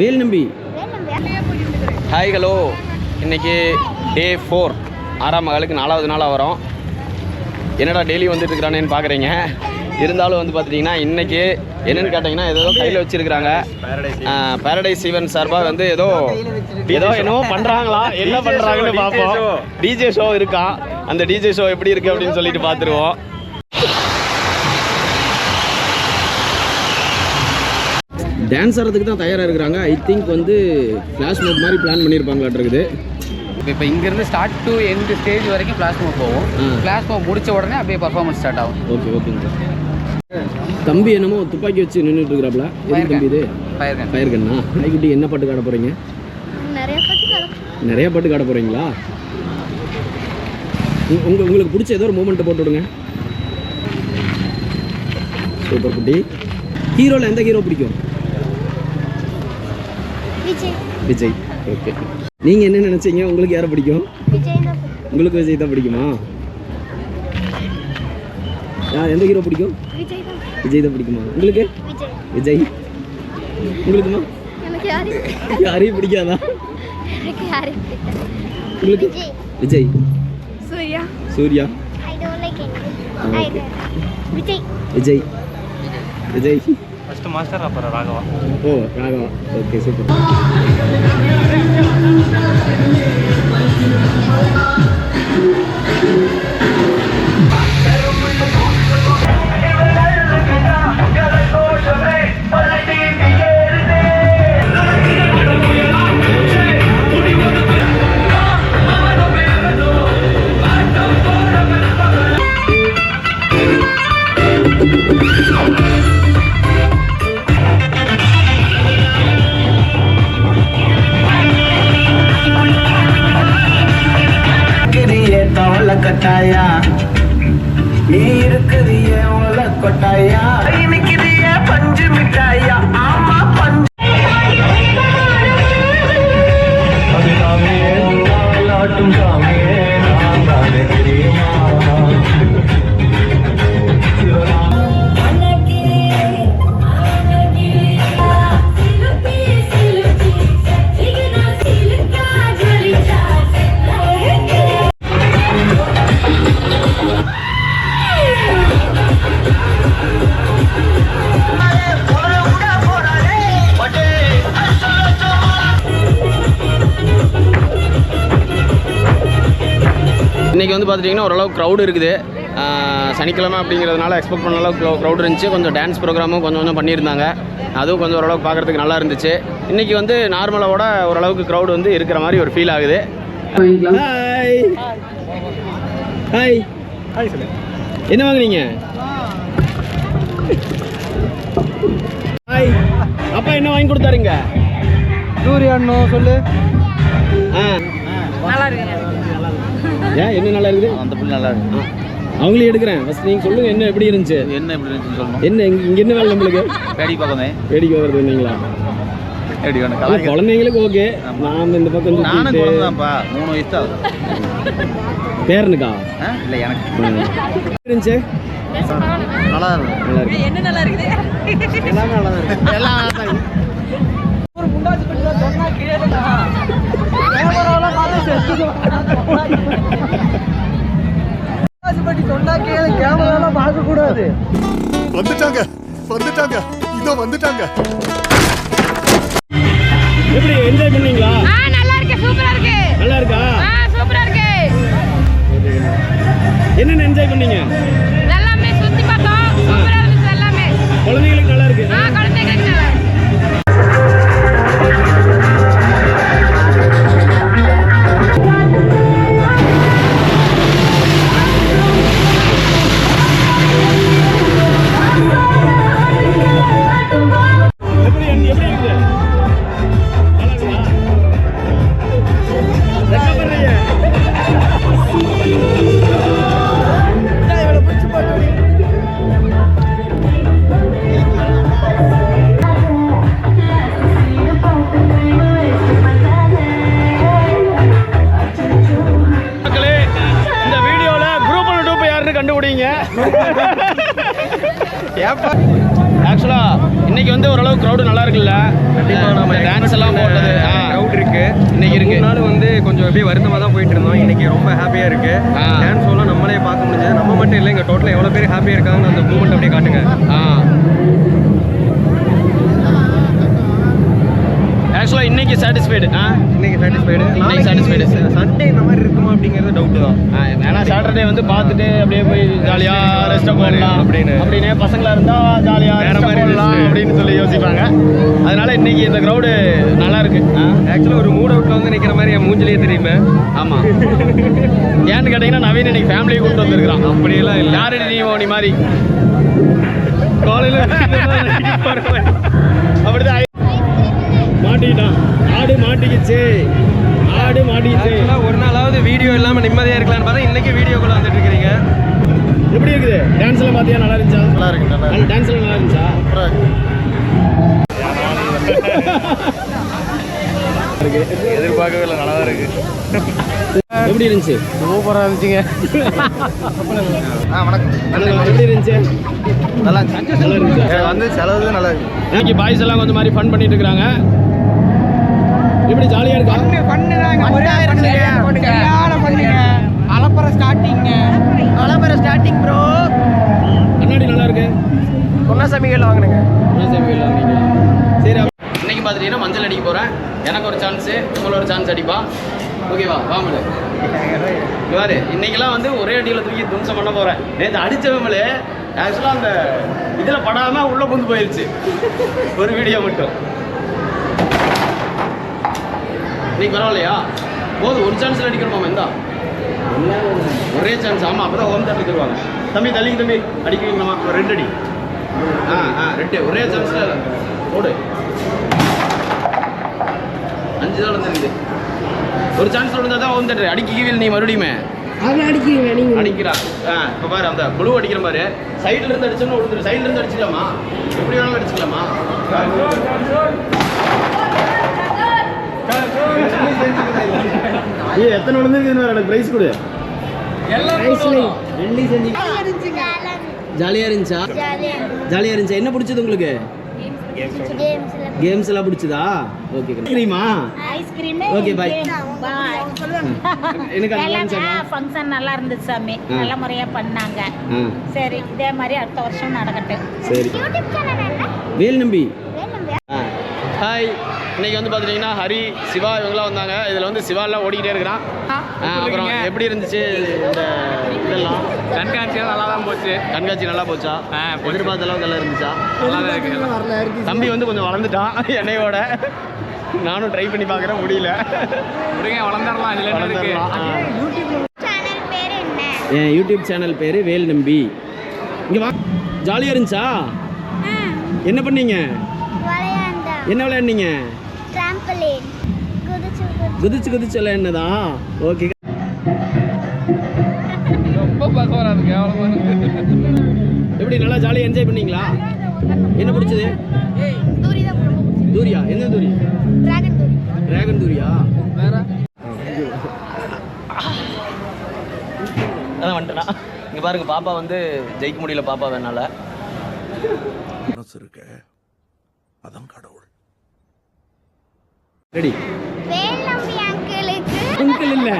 வேல் நம்பி. Hi hello இன்னைக்கு day four ஆறாம் மகளுக்கு நாலாவது நாளாக வரோம். என்னடா டெய்லி வந்துட்டு இருக்கிறானேன்னு பார்க்குறீங்க இருந்தாலும் வந்து பார்த்துட்டிங்கன்னா இன்றைக்கி என்னென்னு கேட்டிங்கன்னா ஏதோ கையில் வச்சுருக்கிறாங்க. பேரடைஸ் ஈவென்ட் சார்பாக வந்து ஏதோ ஏதோ என்னவோ பண்ணுறாங்களா என்ன பண்ணுறாங்கன்னு பார்ப்போம். டிஜே ஷோ இருக்கான் அந்த டிஜே ஷோ எப்படி இருக்குது அப்படின்னு சொல்லிட்டு பார்த்துருவோம் டான்ஸ் ஆடுறதுக்கு தான் தயாராக இருக்கிறாங்க. ஐ திங்க் வந்து ஃப்ளாஷ் மோட் மாதிரி பிளான் பண்ணியிருப்பாங்களாட்டு இருக்குது. இப்போ இங்கேருந்து ஸ்டார்ட் டு எண்ட் ஸ்டேஜ் வரைக்கும் ஃப்ளாஷ் மூவ் போகும். ம். ஃப்ளாஷ் மூவ் முடிச்ச உடனே அப்படியே பர்ஃபார்மன்ஸ் ஸ்டார்ட் ஆகும். ஓகே ஓகேங்க தம்பி என்னமோ துப்பாக்கி வச்சு நின்றுட்டு இருக்கிறாப்ல தம்பி இது? ஃபயர் கண்ணா நாய்க்குட்டி என்ன பாட்டு காட்ட போகிறீங்க நிறைய பாட்டு கலக்கும் நிறைய பாட்டு காட்ட போகிறீங்களா உங்க உங்களுக்கு பிடிச்ச ஏதோ ஒரு மூமெண்ட்டை போட்டு விடுங்க. சூப்பர் குட்டி. ஹீரோவில் எந்த ஹீரோ பிடிக்கும்? விஜய். ஓகே நீங்கள் என்ன நினச்சீங்க? உங்களுக்கு யாரை பிடிக்கும். உங்களுக்கு விஜய் தான் பிடிக்குமா? யார் எந்த ஹீரோ பிடிக்கும்? விஜய் தான். பிடிக்குமா? உங்களுக்கு? விஜய். உங்களுக்குமா? யாரையும் பிடிக்காதா. உங்களுக்கு? விஜய். சூர்யா. சூர்யா. விஜய். விஜய். விஜய். ஃபர்ஸ்ட் மாஸ்டர் அப்புறம் ராகவா ஓ Raghava okay super இன்றைக்கி வந்து பார்த்துட்டிங்கன்னா ஓரளவுக்கு க்ரௌடு இருக்குது. சனிக்கிழமை அப்படிங்கிறதுனால எக்ஸ்பெக்ட் பண்ண அளவுக்கு க்ரௌட் இருந்துச்சு. கொஞ்சம் டான்ஸ் ப்ரோக்ராமும் கொஞ்சம் கொஞ்சம் பண்ணியிருந்தாங்க. அதுவும் கொஞ்சம் ஓரளவுக்கு பார்க்குறதுக்கு நல்லா இருந்துச்சு. இன்றைக்கி வந்து நார்மலாவோட ஓரளவுக்கு க்ரௌடு வந்து இருக்கிற மாதிரி ஒரு ஃபீல் ஆகுது. ஹாய் ஹாய் என்ன வாங்குறீங்க ஹாய் அப்பா என்ன வாங்கி கொடுத்தாருங்க? சூர்யாண்ணோ சொல்லு. ஆ. ஏன்? என்ன நல்லா இருக்குது? அந்த புள்ளி நல்லா இருக்கு. அவங்களே எடுக்கிறேன். ஃபர்ஸ்ட் நீங்கள் சொல்லுங்க என்ன எப்படி இருந்துச்சு? என்ன எப்படி இருந்துச்சுன்னு சொல்லணும் என்ன இங்க இங்க என்ன வேலை நம்மளுக்கு? பேடி பக்கமே வேடிக்கை வருது இல்லைங்களா? குழந்தைங்களுக்கு ஓகே. நாம இந்த பக்கம் நானும் சுத்திட்டு- குழந்தை தான்ப்பா மூணு வயசு தான். பேரனுக்கா? இல்லை எனக்கு. இருந்துச்சு? நல்லா இருக்கு. நல்லா இருக்கு எல்லாமே நல்லா தான் இருக்கு. எல்லாம் நல்லா தான் இருக்கு. வந்துட்டாங்க. வந்துட்டாங்க. இதோ வந்துட்டாங்க. எப்படி என்ஜாய் பண்ணீங்களா? ஆ நல்லா இருக்கு சூப்பரா இருக்கு. நல்லா இருக்கா? ஆ சூப்பரா இருக்கு. என்னென்ன என்ஜாய் பண்ணீங்க? ஆக்சுவலாக இன்னைக்கு வந்து ஓரளவு க்ரௌடு நல்லா இருக்குல்ல. கண்டிப்பாக நம்ம டான்ஸ் எல்லாம் போட்டது. க்ரவுட் இருக்கு. இன்னைக்கு இருக்கு. நாள் வந்து கொஞ்சம் அப்படியே வருத்தமாக தான் போயிட்டு இருந்தோம். இன்னைக்கு ரொம்ப ஹாப்பியாக இருக்கு. டான்ஸ் ஷோலாம் நம்மளே பார்க்க முடிஞ்சது. நம்ம மட்டும் இல்லை இங்கே டோட்டலாக எவ்வளோ பேர் ஹாப்பியாக இருக்காங்கன்னு அந்த மூமெண்ட் அப்படியே காட்டுங்க. ஆ. ஆக்சுவலாக இன்னைக்கு சாட்டிஸ்ஃபைடு ஆ? இன்னைக்கு சாட்டிஸ்ஃபைடு இன்னைக்கு satisfied. சண்டே இந்த மாதிரி இருக்குமா அப்படிங்கிறது டவுட்டு தான். ஏன்னா சாட்டர்டே வந்து பார்த்துட்டு அப்படியே போய் ஜாலியாக ரெஸ்ட்டை போடலாம். அப்படின்னு. அப்படின்னு பசங்களா இருந்தால் ஜாலியாக வேற மாதிரி rest. அப்படின்னு சொல்லி யோசிப்பாங்க. அதனால இன்னைக்கு இந்த க்ரௌடு நல்லா இருக்கு. ஆக்சுவலாக ஒரு மூட் அவுட்டில் வந்து நிற்கிற மாதிரி என் மூஞ்சிலேயே தெரியுமே. ஆமாம் ஏன்னு கேட்டிங்கன்னா நவீன் இன்னைக்கு ஃபேமிலியை கூப்பிட்டு வந்திருக்கிறான். அப்படியெல்லாம் இல்லை. யாரு நீ ஓனி மாதிரி? காலையில் அப்படிதான். மாட்டிக்கிட்டான் ஆடு மாட்டிக்கிச்சு. ஆடு மாட்டிக்கிச்சு. ஒரு நாளாவது வீடியோ இல்லாமல் நிம்மதியாக இருக்கலாம்னு பார்த்தா இன்னைக்கு வீடியோக்குள்ள வந்துட்டு இருக்கிறீங்க. எப்படி இருக்குது? டான்ஸ் எல்லாம் பார்த்தியா? நல்லா இருந்துச்சா? நல்லா இருக்கு நல்லா இருக்கு. டான்ஸ் எல்லாம் நல்லா இருந்துச்சா? சூப்பரா இருக்கு. எதிர்பார்க்கவே இல்லை நல்லா தான் இருக்கு. எப்படி இருந்துச்சு? சூப்பராக இருந்துச்சுங்க. ஆ வணக்கம். எப்படி இருந்துச்சு? நல்லா இருந்துச்சு. நல்லா இருந்துச்சு? வந்து செலவு நல்லா இருக்கு. இன்னைக்கு பாய்ஸ் எல்லாம் கொஞ்சம் மாதிரி ஃபன் பண்ணிட்டு இருக்காங்க எப்படி ஜாலியா இருக்கா? அலப்பற ஸ்டார்டிங்க அலப்பற ஸ்டார்டிங் ப்ரோ கண்ணாடி நல்லா இருக்கு. பொன்னாசாமிகள் வாங்கினுங்க. என்ன சேவைகள் வாங்குறீங்க? சரி இன்னைக்கு பார்த்துட்டீங்கன்னா மஞ்சள் அடிக்க போறேன். எனக்கு ஒரு சான்ஸு உங்களை ஒரு சான்ஸ் அடிப்பா. ஓகேவா வாமலு பாரு இன்னைக்கெல்லாம் வந்து ஒரே அடியில் தூக்கி தும்சம் பண்ண போறேன். நேற்று அடிச்சவங்களே ஆக்சுவலாக அந்த இதில் படாமல் உள்ளே புந்து போயிருச்சு. ஒரு வீடியோ மட்டும். இன்னைக்கு பரவாயில்லையா? போதும் ஒரு சான்ஸில் அடிக்கணுமா எந்தா ஒரே சான்ஸ் ஆமாம் அப்போ தான் ஹோம் தட்டி தருவாங்க. தம்பி தள்ளிங்க தம்பி. அடிக்கிறீங்களாமா ஒரு ரெண்டு அடி. ஆ ஆ ரெண்டு. ஒரே சான்ஸில் போடு. அஞ்சு தான் வந்துருக்குது ஒரு சான்ஸ் விழுந்தா தான் ஹோம் தேட்டர் அடிக்கீவில் நீ மறுபடியுமே. அடிக்கிறா. ஆ இப்போ பாரு அந்த குழு அடிக்கிற மாதிரி. சைடுல இருந்து அடிச்சோம்னா விழுந்துரு சைடுல இருந்து அடிச்சுக்கலாமா? எப்படி வேணாலும் அடிச்சுக்கலாமா? ஏ எத்தனை விழுந்துருக்கு எனக்கு பிரைஸ் கொடு. ஜாலியாக இருந்துச்சா. ஜாலியாக இருந்துச்சா? என்ன பிடிச்சது உங்களுக்கு? கேம்ஸ் எல்லாம் பிடிச்சதா? ஓகே ஐஸ்கிரீம் ஓகே பாய் எனக்கு ஃபங்க்ஷன் நல்லா இருந்துச்சு சாமி. நல்ல முறையா பண்ணாங்க. சரி இதே மாதிரி அடுத்த வருஷம் நடக்கட்டும். சரி. யூடியூப் சேனல் என்ன? வேல் நம்பி. ஹாய் இன்னைக்கு வந்து பார்த்துட்டிங்கன்னா ஹரி சிவா இவங்களாம் வந்தாங்க. இதில் வந்து சிவாலாம் ஓடிக்கிட்டே இருக்கிறான். அப்புறம் எப்படி இருந்துச்சு இந்த இதெல்லாம்? கண்காட்சியாக நல்லா தான் போச்சு. கண்காட்சி நல்லா போச்சா. எதிர்பார்த்த அளவுக்கு நல்லா இருந்துச்சா? நல்லா தான் இருக்கு தம்பி வந்து கொஞ்சம் வளர்ந்துட்டான் என்னையோட. நானும் ட்ரை பண்ணி பார்க்குறேன் முடியல. விடுங்க வளர்ந்துடலாம் இதில் வளர்ந்துடலாம். ஆ. சேனல் பேர் என்ன? என் யூடியூப் சேனல் பேர் வேல் நம்பி. இங்கே வா. ஜாலியாக இருந்துச்சா? என்ன பண்ணீங்க? என்ன விளையாடுனீங்க ட்ராம்பலின் குதிச்சு குதிச்சு விளையாடுனதா ஓகே ரொம்ப பக்கவராக இருக்கு. எப்படி நல்லா ஜாலியாக என்ஜாய் பண்ணீங்களா? என்ன பிடிச்சது? தூரியா? என்ன தூரி? டிராகன் தூரி. டிராகன் தூரியா? வேற? அதான் வந்துட்டேனா. இங்கே பாருங்க பாப்பா வந்து ஜெயிக்க முடியல பாப்பா வேணால மனசு இருக்க. அதான் கடவுள். ரெடி. வேல் நம்பி அங்கிளுக்கு அங்கிள் இல்லை.